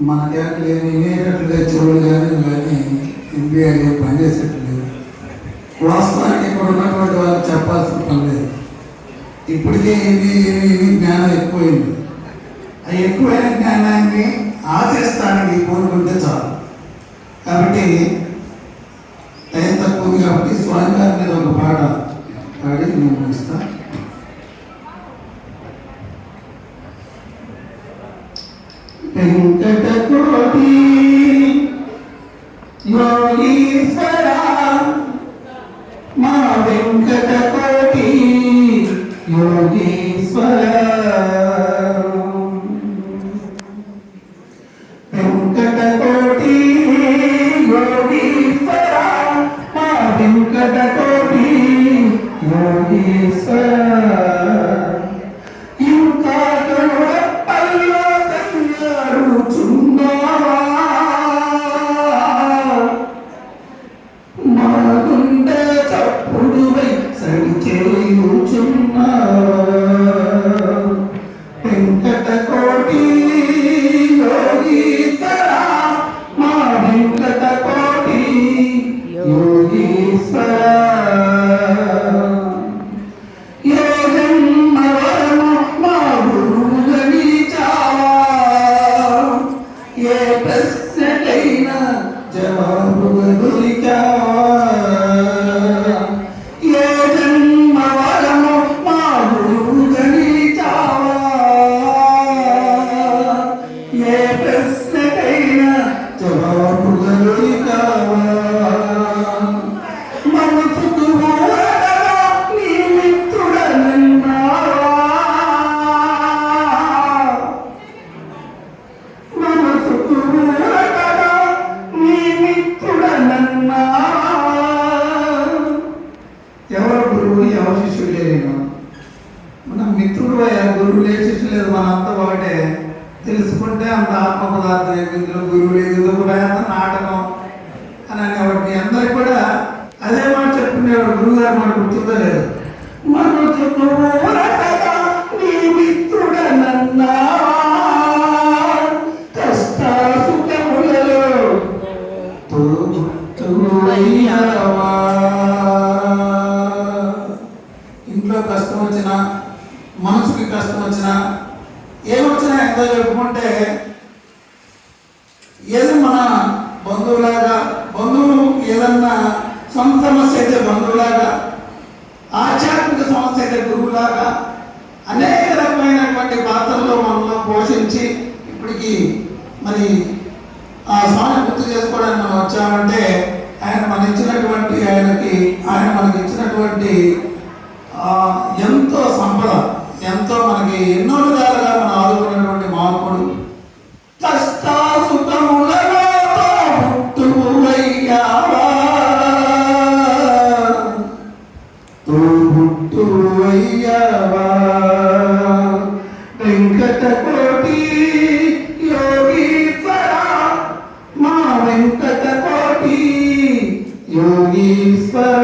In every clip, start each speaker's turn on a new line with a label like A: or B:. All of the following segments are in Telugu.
A: మనకేమి వినేటట్లుగా చెవులు కానీ కానీ ఎంబీఐ పనిచేసేట్టు లేదు వాస్తవానికి ఇప్పుడు ఉన్నటువంటి వాళ్ళకి చెప్పాల్సిన పని లేదు. ఇప్పటికే ఇది ఇది జ్ఞానం ఎక్కువైంది ఆ ఎక్కువైన జ్ఞానాన్ని ఆచరిస్తానని కోరుకుంటే చాలు. కాబట్టి టైం తక్కువ ఉంది కాబట్టి స్వామి గారి మీద ఒక పాట పాడి నేను ఇస్తాను వెంకటకోటి యోగీశ్వర మా వెంకటకోటి యోగీశ్వర శిష్యుడు లేరేమో మన మిత్రుడు గురువు లేదు శిష్యుడు లేదు మన అంత ఒకటే తెలుసుకుంటే అంత ఆత్మ పదార్థం ఇందులో గురువు లేదు ఇది కూడా అంత నాటకం అని అనేవాడు మీ అందరికి కూడా అదే మాట చెప్పుకునేవాడు గురువు గారు మనకు గుర్తుందో లేదు. మనసుకు ఊరటగా ఇంట్లో కష్టం వచ్చినా మనసుకి కష్టం వచ్చినా ఏమొచ్చినా ఎంతో చెప్పుకుంటే ఏదో మన బంధువులాగా బంధువులు ఏదన్నా సొంత సమస్య అయితే బంధువులాగా ఆధ్యాత్మిక సమస్య అయితే గురువులాగా అనేక రకమైనటువంటి పాత్రల్లో మనలో పోషించి ఇప్పటికి మరి ఆ స్వామి గుర్తు తోబుట్టువయ్యావా. వెంకటకోటి యోగీశ్వర మా వెంకటకోటి యోగీశ్వర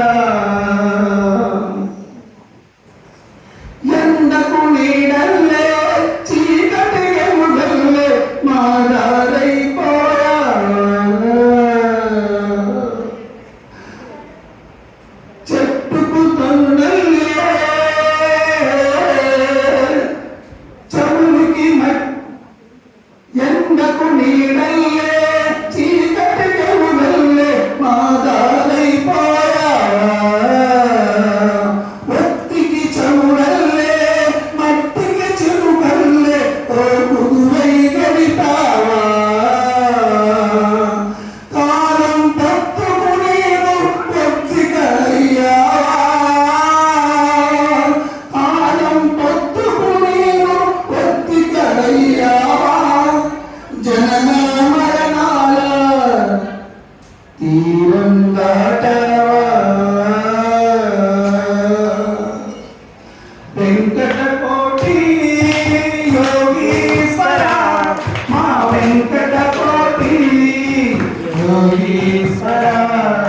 A: Isara